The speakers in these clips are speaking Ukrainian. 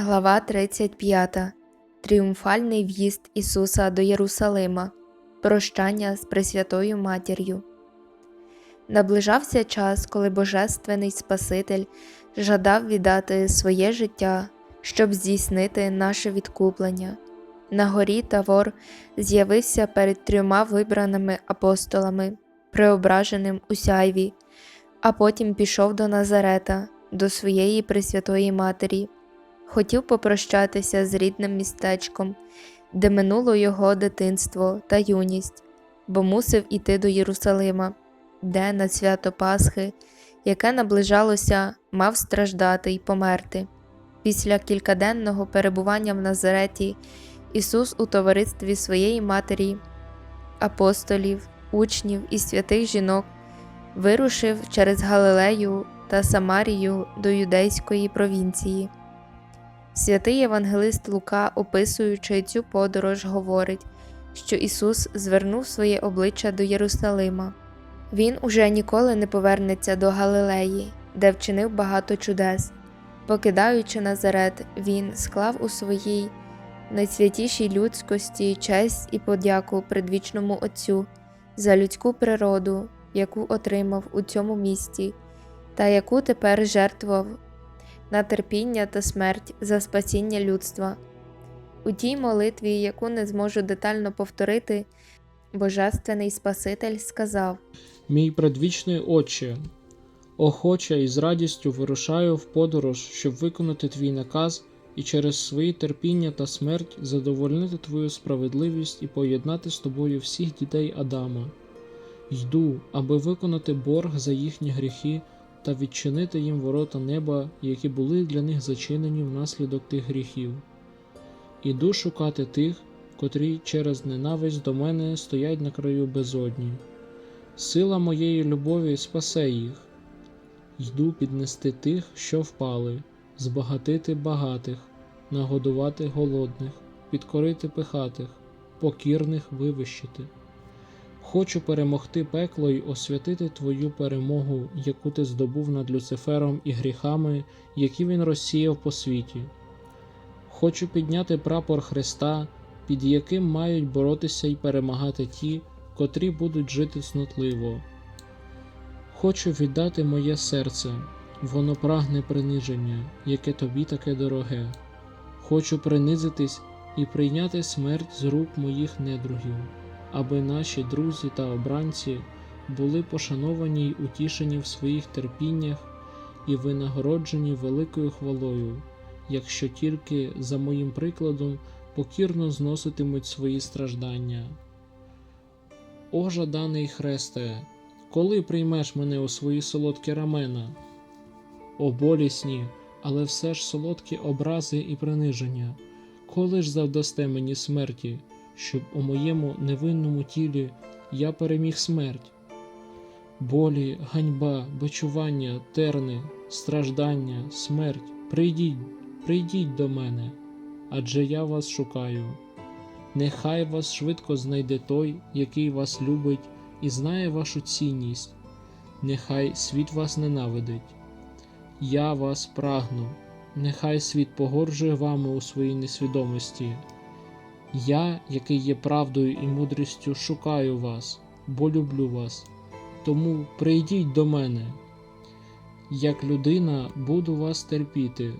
Глава 35. Тріумфальний в'їзд Ісуса до Єрусалима. Прощання з Пресвятою Матір'ю. Наближався час, коли Божественний Спаситель жадав віддати своє життя, щоб здійснити наше відкуплення. На горі Тавор з'явився перед трьома вибраними апостолами, преображеним у сяйві, а потім пішов до Назарета, до своєї Пресвятої Матері хотів попрощатися з рідним містечком, де минуло його дитинство та юність, бо мусив іти до Єрусалима, де на свято Пасхи, яке наближалося, мав страждати й померти. Після кількаденного перебування в Назареті Ісус у товаристві своєї матері, апостолів, учнів і святих жінок вирушив через Галилею та Самарію до юдейської провінції. Святий Євангелист Лука, описуючи цю подорож, говорить, що Ісус звернув своє обличчя до Єрусалима. Він уже ніколи не повернеться до Галилеї, де вчинив багато чудес. Покидаючи Назарет, Він склав у своїй найсвятішій людськості честь і подяку предвічному Отцю за людську природу, яку отримав у цьому місті, та яку тепер жертвував на терпіння та смерть за спасіння людства. У тій молитві, яку не зможу детально повторити, Божественний Спаситель сказав: Мій предвічний Отче, охоче і з радістю вирушаю в подорож, щоб виконати твій наказ і через свої терпіння та смерть задовольнити твою справедливість і поєднати з тобою всіх дітей Адама. Йду, аби виконати борг за їхні гріхи та відчинити їм ворота неба, які були для них зачинені внаслідок тих гріхів. Іду шукати тих, котрі через ненависть до мене стоять на краю безодні. Сила моєї любові спасе їх. Йду піднести тих, що впали, збагатити багатих, нагодувати голодних, підкорити пихатих, покірних вивищити. Хочу перемогти пекло й освятити Твою перемогу, яку ти здобув над Люцифером і гріхами, які він розсіяв по світі. Хочу підняти прапор Христа, під яким мають боротися й перемагати ті, котрі будуть жити цнотливо. Хочу віддати моє серце, воно прагне приниження, яке тобі таке дороге. Хочу принизитись і прийняти смерть з рук моїх недругів аби наші друзі та обранці були пошановані й утішені в своїх терпіннях і винагороджені великою хвалою, якщо тільки за моїм прикладом покірно зноситимуть свої страждання. О жаданий Хресте, коли приймеш мене у свої солодкі рамена? О болісні, але все ж солодкі образи і приниження, коли ж завдасте мені смерті? Щоб у моєму невинному тілі я переміг смерть, болі, ганьба, бичування, терни, страждання, смерть, прийдіть, прийдіть до мене, адже я вас шукаю. Нехай вас швидко знайде той, який вас любить і знає вашу цінність, нехай світ вас ненавидить. Я вас прагну, нехай світ погоржує вами у своїй несвідомості. Я, який є правдою і мудрістю, шукаю вас, бо люблю вас. Тому прийдіть до мене. Як людина буду вас терпіти,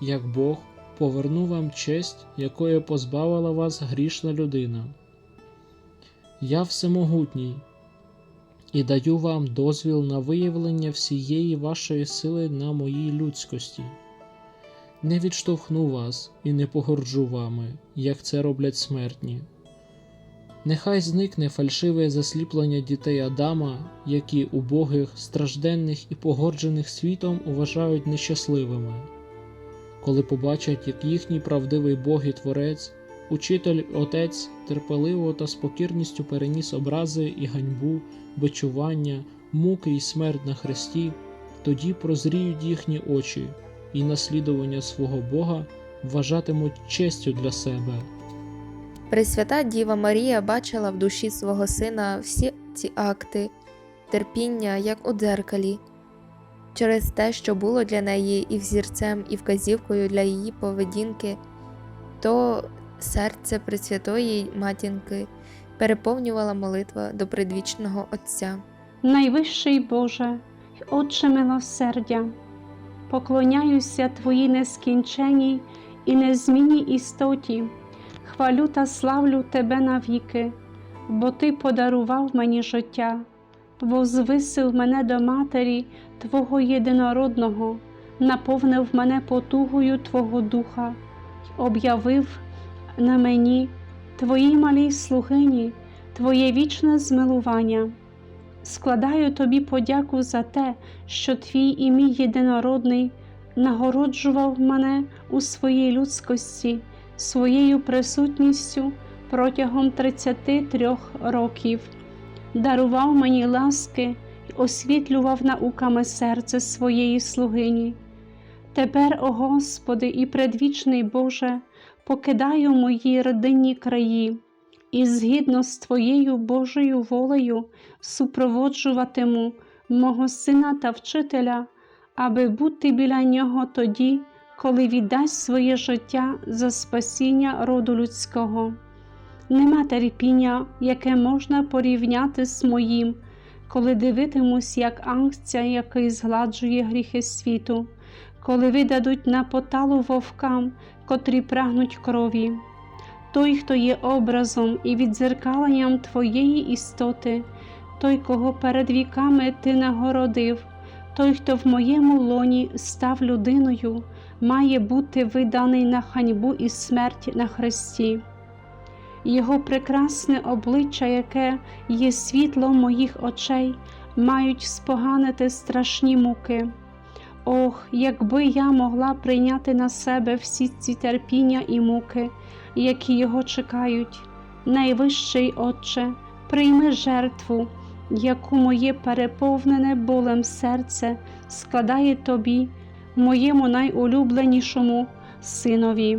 як Бог поверну вам честь, якої позбавила вас грішна людина. Я всемогутній і даю вам дозвіл на виявлення всієї вашої сили на моїй людськості не відштовхну вас і не погорджу вами, як це роблять смертні. Нехай зникне фальшиве засліплення дітей Адама, які убогих, стражденних і погорджених світом вважають нещасливими, коли побачать, як їхній правдивий Бог і Творець, учитель Отець терпеливо та з покірністю переніс образи і ганьбу, бичування, муки і смерть на хресті, тоді прозріють їхні очі і наслідування свого Бога вважатимуть честю для себе. Пресвята Діва Марія бачила в душі свого сина всі ці акти, терпіння, як у дзеркалі. через те, що було для неї і взірцем, і вказівкою для її поведінки, то серце Пресвятої Матінки переповнювала молитва до предвічного Отця. Найвищий Боже, й Отче милосердя, поклоняюся Твоїй нескінченій і незмінній істоті, хвалю та славлю Тебе навіки, бо Ти подарував мені життя, возвисив мене до матері Твого єдинородного, наповнив мене потугою Твого Духа об'явив на мені, Твоїй малій слугині, Твоє вічне змилування. Складаю тобі подяку за те, що твій і мій єдинородний нагороджував мене у своїй людськості, своєю присутністю протягом 33 років, дарував мені ласки й освітлював науками серце своєї слугині. Тепер, о Господи, і предвічний Боже, покидаю мої родинні краї і згідно з Твоєю Божою волею супроводжуватиму мого сина та вчителя, аби бути біля нього тоді, коли віддасть своє життя за спасіння роду людського. Нема терпіння, яке можна порівняти з моїм, коли дивитимусь, як ангця, який згладжує гріхи світу, коли видадуть на поталу вовкам, котрі прагнуть крові. Той, хто є образом і відзеркаленням Твоєї істоти, той, кого перед віками Ти нагородив, той, хто в моєму лоні став людиною, має бути виданий на ханьбу і смерть на хресті. Його прекрасне обличчя, яке є світлом моїх очей, мають споганити страшні муки. Ох, якби я могла прийняти на себе всі ці терпіння і муки, які його чекають. Найвищий Отче, прийми жертву, яку моє переповнене болем серце складає тобі, моєму найулюбленішому синові,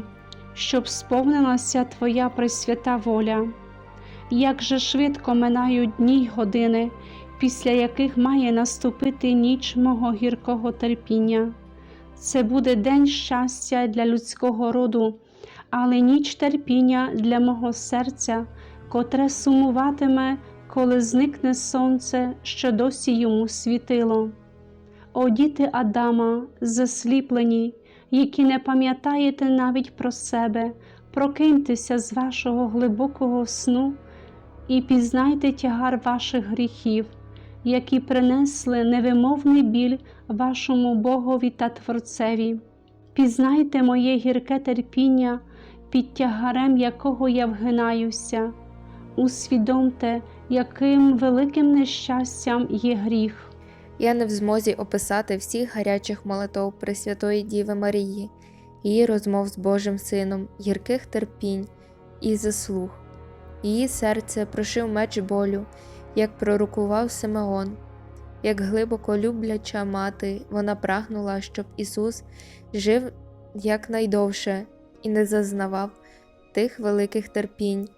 щоб сповнилася Твоя пресвята воля. Як же швидко минають дні й години, після яких має наступити ніч мого гіркого терпіння. Це буде день щастя для людського роду, але ніч терпіння для мого серця, котре сумуватиме, коли зникне сонце, що досі йому світило. О діти Адама, засліплені, які не пам'ятаєте навіть про себе, прокиньтеся з вашого глибокого сну і пізнайте тягар ваших гріхів, які принесли невимовний біль вашому Богові та Творцеві. Пізнайте моє гірке терпіння, під тягарем якого я вгинаюся, усвідомте, яким великим нещастям є гріх. Я не в змозі описати всіх гарячих молитов Пресвятої Діви Марії, її розмов з Божим Сином, гірких терпінь і заслуг. Її серце прошив меч болю, як пророкував Симеон. Як глибоко любляча мати, вона прагнула, щоб Ісус жив якнайдовше і не зазнавав тих великих терпінь,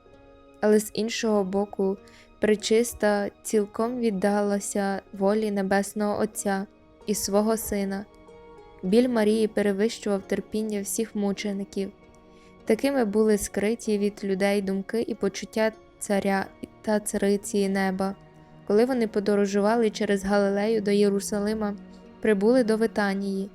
але з іншого боку, причиста цілком віддалася волі Небесного Отця і свого Сина. Біль Марії перевищував терпіння всіх мучеників. Такими були скриті від людей думки і почуття царя та цариці неба. Коли вони подорожували через Галилею до Єрусалима, прибули до Витанії.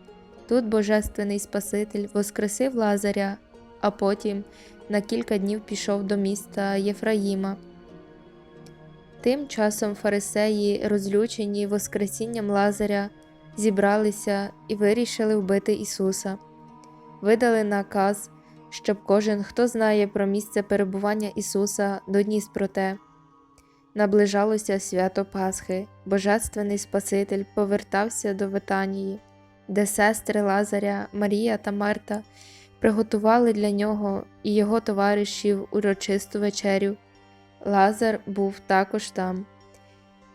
Тут Божественний Спаситель воскресив Лазаря, а потім на кілька днів пішов до міста Єфраїма. Тим часом фарисеї, розлючені Воскресінням Лазаря, зібралися і вирішили вбити Ісуса. Видали наказ, щоб кожен, хто знає про місце перебування Ісуса, доніс про те. Наближалося свято Пасхи, Божественний Спаситель повертався до Витанії, де сестри Лазаря, Марія та Марта приготували для нього і його товаришів урочисту вечерю. Лазар був також там.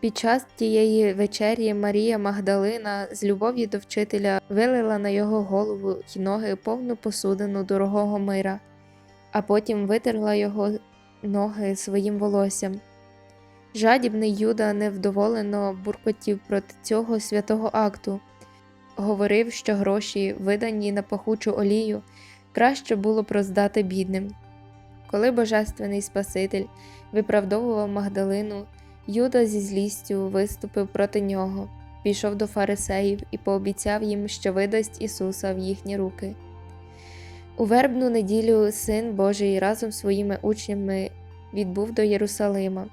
Під час тієї вечері Марія Магдалина з любов'ю до вчителя вилила на його голову й ноги повну посудину дорогого мира, а потім витерла його ноги своїм волоссям. Жадібний Юда невдоволено буркотів проти цього святого акту, говорив, що гроші, видані на пахучу олію, краще було б роздати бідним. Коли Божественний Спаситель виправдовував Магдалину, Юда зі злістю виступив проти нього, пішов до фарисеїв і пообіцяв їм, що видасть Ісуса в їхні руки. У вербну неділю Син Божий разом з своїми учнями відбув до Єрусалима.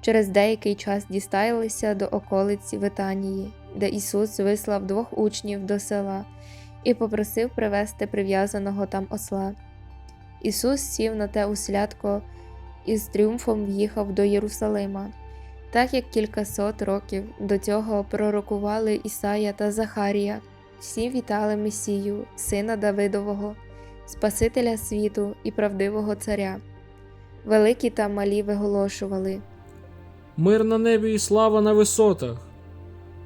Через деякий час дісталися до околиць Витанії, де Ісус вислав двох учнів до села і попросив привезти прив'язаного там осла. Ісус сів на те услядко і з тріумфом в'їхав до Єрусалима, так як кількасот років до цього пророкували Ісая та Захарія. Всі вітали Месію, сина Давидового, Спасителя світу і правдивого царя. Великі та малі виголошували. Мир на небі і слава на висотах.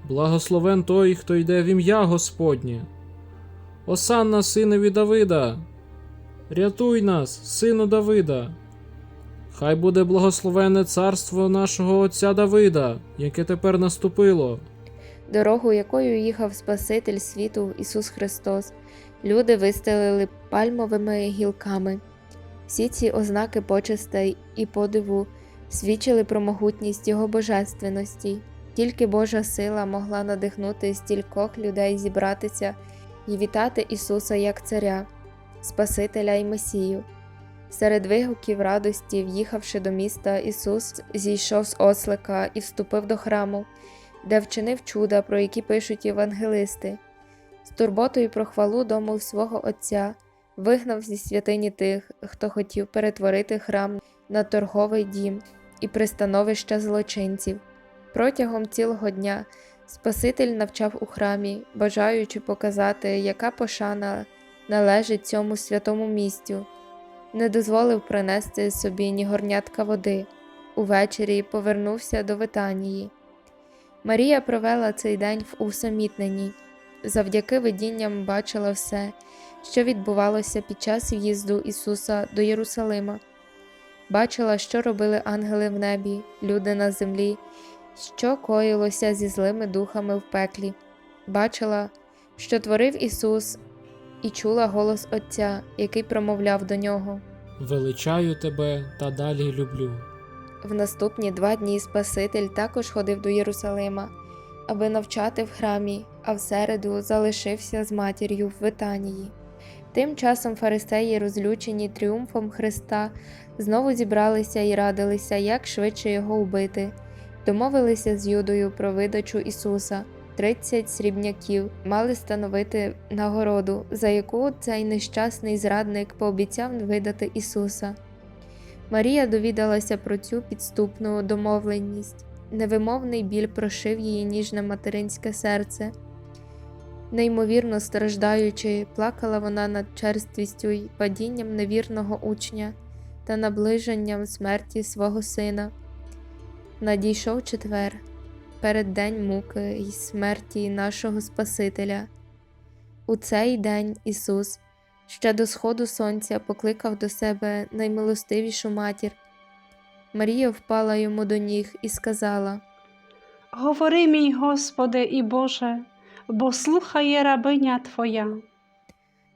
Благословен той, хто йде в ім'я Господнє. Осанна синові Давида. Рятуй нас, сину Давида. Хай буде благословенне царство нашого Отця Давида, яке тепер наступило. Дорогу, якою їхав Спаситель світу Ісус Христос, люди вистелили пальмовими гілками. Всі ці ознаки почестей і подиву свідчили про могутність Його божественності. Тільки Божа сила могла надихнути стількох людей зібратися і вітати Ісуса як Царя, Спасителя і Месію. Серед вигуків радості, в'їхавши до міста, Ісус зійшов з ослика і вступив до храму, де вчинив чуда, про які пишуть євангелисти. З турботою про хвалу дому свого Отця вигнав зі святині тих, хто хотів перетворити храм на торговий дім і пристановище злочинців. Протягом цілого дня Спаситель навчав у храмі, бажаючи показати, яка пошана належить цьому святому місцю, не дозволив принести собі ні горнятка води. Увечері повернувся до Витанії. Марія провела цей день в усамітненні. Завдяки видінням бачила все, що відбувалося під час в'їзду Ісуса до Єрусалима. Бачила, що робили ангели в небі, люди на землі, що коїлося зі злими духами в пеклі. Бачила, що творив Ісус, і чула голос Отця, який промовляв до нього. Величаю тебе та далі люблю. В наступні два дні Спаситель також ходив до Єрусалима, аби навчати в храмі, а в середу залишився з матір'ю в Витанії. Тим часом фарисеї, розлючені тріумфом Христа, знову зібралися і радилися, як швидше його убити. Домовилися з Юдою про видачу Ісуса. Тридцять срібняків мали становити нагороду, за яку цей нещасний зрадник пообіцяв видати Ісуса. Марія довідалася про цю підступну домовленість. Невимовний біль прошив її ніжне материнське серце. Неймовірно страждаючи, плакала вона над черствістю й падінням невірного учня та наближенням смерті свого сина. Надійшов четвер, переддень муки й смерті нашого Спасителя. У цей день Ісус ще до сходу сонця покликав до себе наймилостивішу матір. Марія впала йому до ніг і сказала: Говори, мій Господи і Боже, бо слухає рабиня Твоя.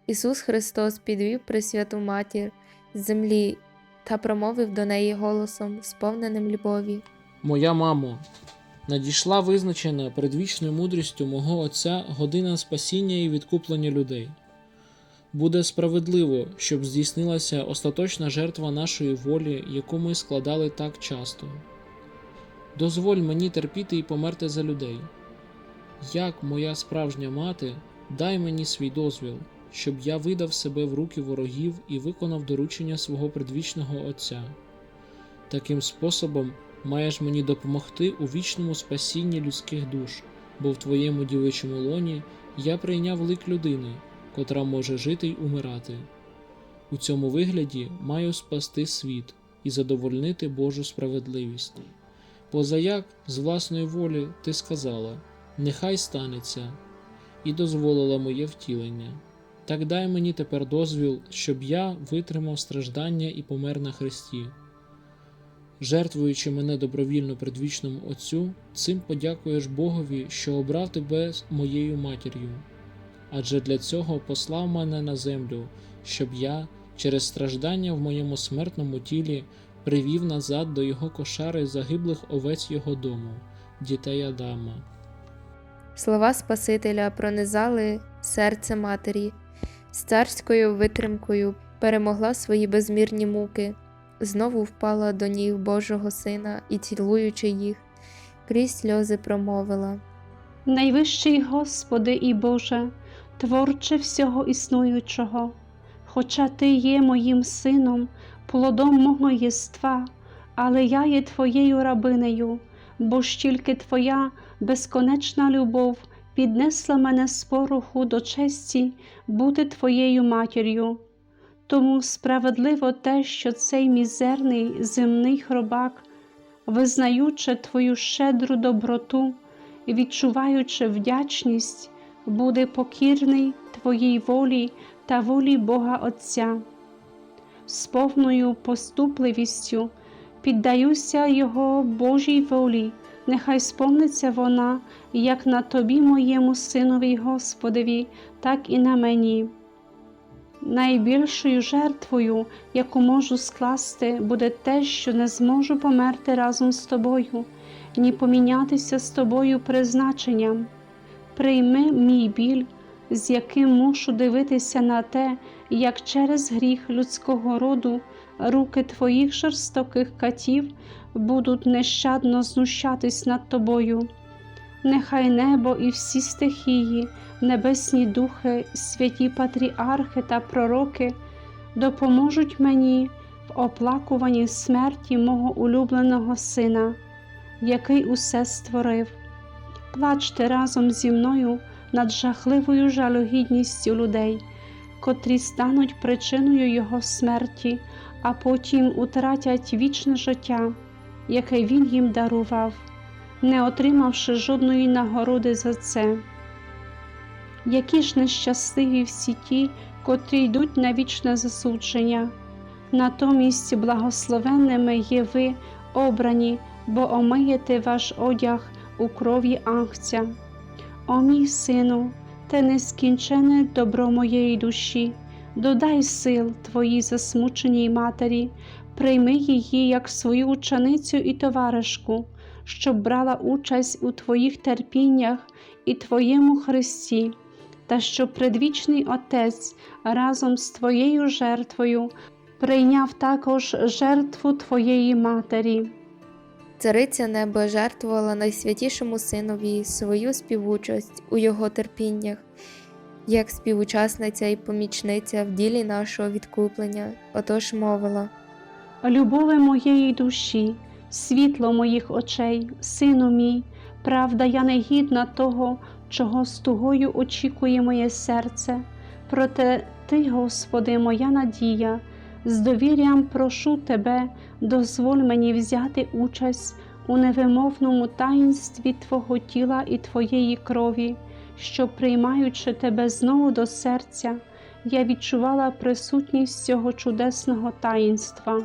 Ісус Христос підвів Пресвяту матір з землі та промовив до неї голосом, сповненим любові. Моя мамо, надійшла визначена предвічною мудрістю мого Отця година спасіння і відкуплення людей. Буде справедливо, щоб здійснилася остаточна жертва нашої волі, яку ми складали так часто. Дозволь мені терпіти і померти за людей. Як моя справжня мати, дай мені свій дозвіл, щоб я видав себе в руки ворогів і виконав доручення свого предвічного Отця. Таким способом маєш мені допомогти у вічному спасінні людських душ, бо в твоєму дівичому лоні я прийняв лик людини, котра може жити й умирати. У цьому вигляді маю спасти світ і задовольнити Божу справедливість. Позаяк з власної волі ти сказала: Нехай станеться, і дозволила моє втілення. Так дай мені тепер дозвіл, щоб я витримав страждання і помер на Христі. жертвуючи мене добровільно предвічному Отцю, цим подякуєш Богові, що обрав тебе моєю матір'ю. Адже для цього послав мене на землю, щоб я, через страждання в моєму смертному тілі, привів назад до його кошари загиблих овець його дому, дітей Адама. Слова Спасителя пронизали серце матері, з царською витримкою перемогла свої безмірні муки, знову впала до ніг Божого Сина і, цілуючи їх, крізь сльози промовила. Найвищий Господи і Боже, творче всього існуючого, хоча Ти є моїм сином, плодом мого єства, але я є Твоєю рабинею, бо ж тільки Твоя безконечна любов піднесла мене з пороху до честі бути Твоєю матір'ю. Тому справедливо те, що цей мізерний земний хробак, визнаючи Твою щедру доброту, і відчуваючи вдячність, буде покірний Твоїй волі та волі Бога Отця. З повною поступливістю піддаюся Його Божій волі, нехай сповниться вона як на Тобі, моєму Синові Господеві, так і на мені. Найбільшою жертвою, яку можу скласти, буде те, що не зможу померти разом з тобою, ні помінятися з тобою призначенням. Прийми мій біль, з яким мушу дивитися на те, як через гріх людського роду руки твоїх жорстоких катів будуть нещадно знущатись над тобою. Нехай небо і всі стихії, небесні духи, святі патріархи та пророки допоможуть мені в оплакуванні смерті мого улюбленого сина, який усе створив. Плачте разом зі мною над жахливою жалюгідністю людей, котрі стануть причиною його смерті, а потім утратять вічне життя, яке він їм дарував не отримавши жодної нагороди за це. Які ж нещасливі всі ті, котрі йдуть на вічне засудження, натомість благословенними є ви обрані, бо омиєте ваш одяг у крові Агця. О мій сину, те нескінчене добро моєї душі, додай сил твоїй засмученій матері, прийми її як свою ученицю і товаришку щоб брала участь у Твоїх терпіннях і Твоєму Христі, та щоб предвічний Отець разом з Твоєю жертвою прийняв також жертву Твоєї Матері. Цариця Неба жертвувала найсвятішому синові свою співучасть у його терпіннях, як співучасниця і помічниця в ділі нашого відкуплення, отож мовила. Любове моєї душі, світло моїх очей, сину мій, правда, я не гідна того, чого з тугою очікує моє серце. Проте Ти, Господи, моя надія, з довір'ям прошу Тебе, дозволь мені взяти участь у невимовному таїнстві Твого тіла і Твоєї крові, що, приймаючи Тебе знову до серця, я відчувала присутність цього чудесного таїнства.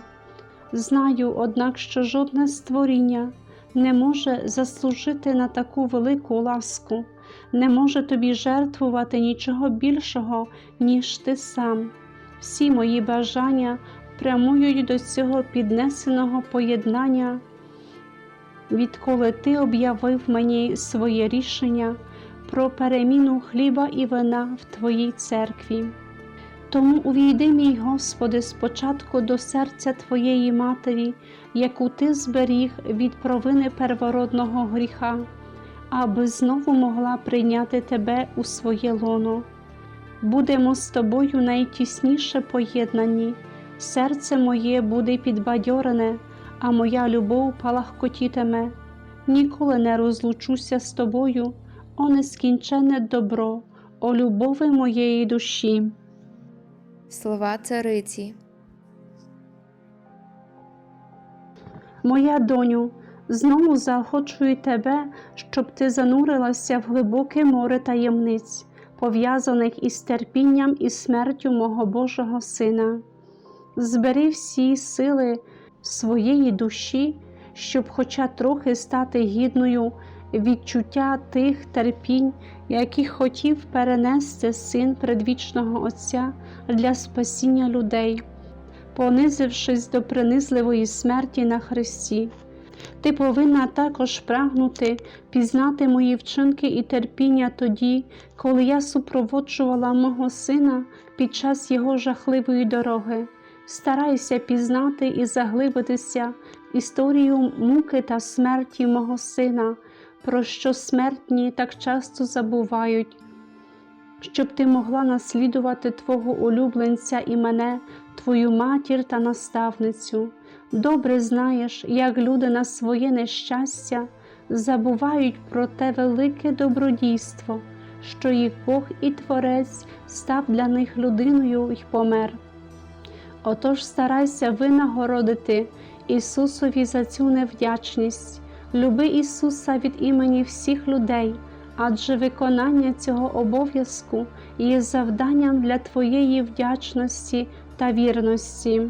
Знаю, однак, що жодне створіння не може заслужити на таку велику ласку, не може тобі жертвувати нічого більшого, ніж ти сам. Всі мої бажання прямують до цього піднесеного поєднання, відколи ти об'явив мені своє рішення про переміну хліба і вина в Твоїй церкві. Тому увійди, мій Господи, спочатку до серця Твоєї Матері, яку Ти зберіг від провини первородного гріха, аби знову могла прийняти Тебе у своє лоно. Будемо з тобою найтісніше поєднані, серце моє буде підбадьорене, а моя любов палахкотітиме. Ніколи не розлучуся з тобою, о нескінчене добро, о любови моєї душі. Слова цариці. Моя доню, знову заохочую тебе, щоб ти занурилася в глибоке море таємниць, пов'язаних із терпінням і смертю мого Божого Сина. Збери всі сили, своєї душі, щоб хоча трохи стати гідною відчуття тих терпінь, які хотів перенести син предвічного Отця для спасіння людей, понизившись до принизливої смерті на Христі. Ти повинна також прагнути пізнати мої вчинки і терпіння тоді, коли я супроводжувала мого сина під час його жахливої дороги. Старайся пізнати і заглибитися історію муки та смерті мого сина, про що смертні так часто забувають, щоб ти могла наслідувати Твого улюбленця і мене, Твою матір та наставницю. Добре знаєш, як люди на своє нещастя забувають про те велике добродійство, що їх Бог і Творець став для них людиною й помер. Отож старайся винагородити Ісусові за цю невдячність, люби Ісуса від імені всіх людей, адже виконання цього обов'язку є завданням для Твоєї вдячності та вірності.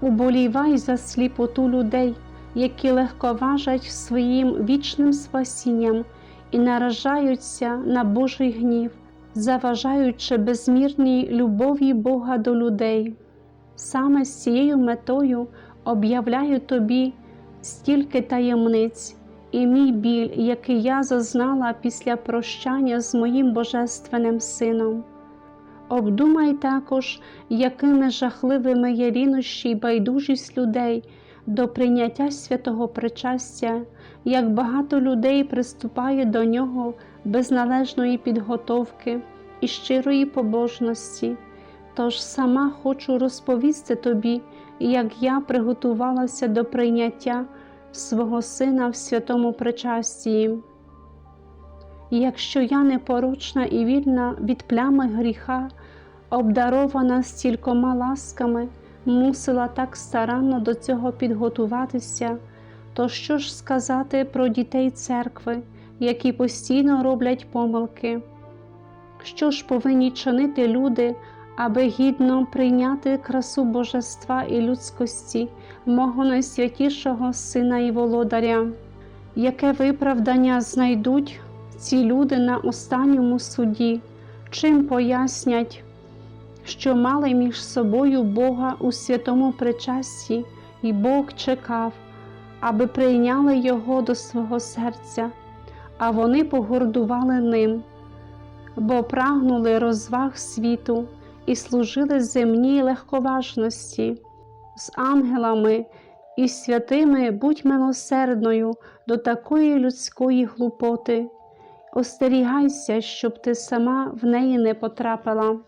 Уболівай за сліпоту людей, які легковажать своїм вічним спасінням і наражаються на Божий гнів, заважаючи безмірній любові Бога до людей. Саме з цією метою об'являю тобі стільки таємниць і мій біль, який я зазнала після прощання з моїм Божественним Сином. Обдумай також, якими жахливими є рінощі й байдужість людей до прийняття святого причастя, як багато людей приступає до нього без належної підготовки і щирої побожності. Тож сама хочу розповісти тобі, як я приготувалася до прийняття свого сина в святому причасті. Якщо я непорочна і вільна від плями гріха, обдарована стількома ласками, мусила так старанно до цього підготуватися, то що ж сказати про дітей церкви, які постійно роблять помилки? Що ж повинні чинити люди, аби гідно прийняти красу божества і людськості, мого найсвятішого Сина і Володаря? Яке виправдання знайдуть ці люди на останньому суді, чим пояснять, що мали між собою Бога у святому причасті, і Бог чекав, аби прийняли Його до свого серця, а вони погордували ним, бо прагнули розваг світу і служили земній легковажності з ангелами і святими будь милосердною до такої людської глупоти. Остерігайся, щоб ти сама в неї не потрапила.